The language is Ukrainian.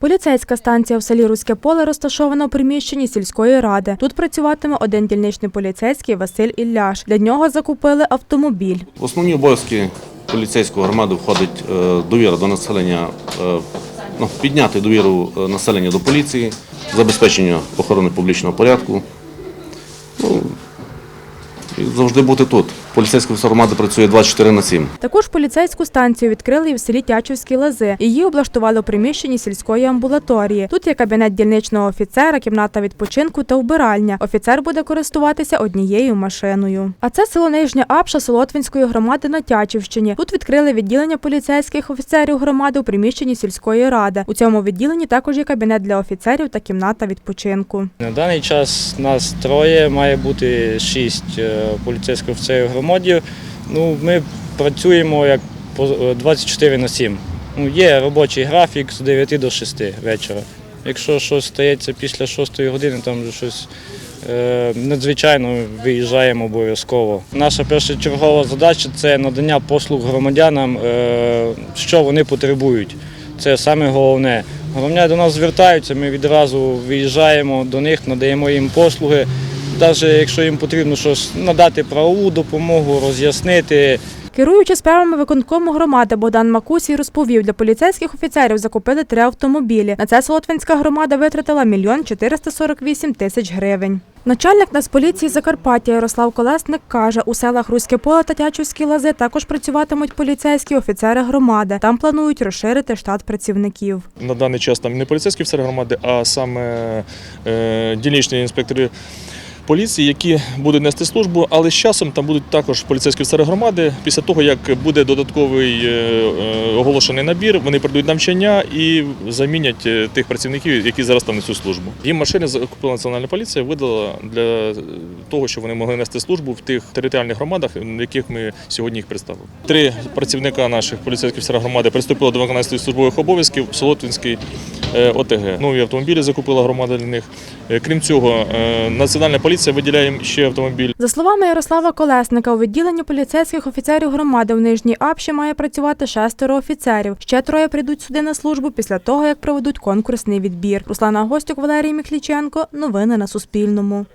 Поліцейська станція в селі Руське поле розташована у приміщенні сільської ради. Тут працюватиме один дільничний поліцейський Василь Ілляш. Для нього закупили автомобіль. В основні обов'язки поліцейської громади входить е, довіра до населення, е, ну, підняти довіру е, населення до поліції, забезпечення охорони публічного порядку. Ну, і завжди бути тут. Поліцейська громада працює 24 на 7. Також поліцейську станцію відкрили і в селі Тячівські лази. Її облаштували у приміщенні сільської амбулаторії. Тут є кабінет дільничного офіцера, кімната відпочинку та вбиральня. Офіцер буде користуватися однією машиною. А це село Нижня Апша Солотвинської громади на Тячівщині. Тут відкрили відділення поліцейських офіцерів громади у приміщенні сільської ради. У цьому відділенні також є кабінет для офіцерів та кімната відпочинку. На даний час нас троє, має бути шість е, поліцейських офіцерів громаді. Ну, ми працюємо як по- е, 24 на 7. Ну, є робочий графік з 9 до 6 вечора. Якщо щось стається після 6 години, там вже щось е, надзвичайно виїжджаємо обов'язково. Наша першочергова задача це надання послуг громадянам, е, що вони потребують. Це саме головне. Громадяни до нас звертаються, ми відразу виїжджаємо до них, надаємо їм послуги. Навіть якщо їм потрібно щось надати правову допомогу, роз'яснити, Керуючи справами виконкому громади Богдан Макусій розповів, для поліцейських офіцерів закупили три автомобілі. На це Солотвинська громада витратила мільйон 448 тисяч гривень. Начальник Нацполіції Закарпаття Ярослав Колесник каже, у селах Руське поле та Тячівські лази також працюватимуть поліцейські офіцери громади. Там планують розширити штат працівників. на даний час там не поліцейські офіцери громади, а саме е, дільничні інспектори поліції, які будуть нести службу, але з часом там будуть також поліцейські офіцери громади. Після того, як буде додатковий е, е, оголошений набір, вони пройдуть навчання і замінять е, тих працівників, які зараз там несуть службу. Їм машини закупила національна поліція, видала для того, щоб вони могли нести службу в тих територіальних громадах, в яких ми сьогодні їх представили. Три працівника наших поліцейських офіцерів громади приступили до виконання службових обов'язків е, ОТГ. Нові автомобілі закупила громада для них. Е, Крім цього, е, національна поліція виділяє ще автомобіль. За словами Ярослава Колесника, у відділенні поліцейських офіцерів громади в Нижній Апші має працювати шестеро офіцерів. Ще троє прийдуть сюди на службу після того, як проведуть конкурсний відбір. Руслана Гостюк, Валерій Міхліченко. Новини на Суспільному.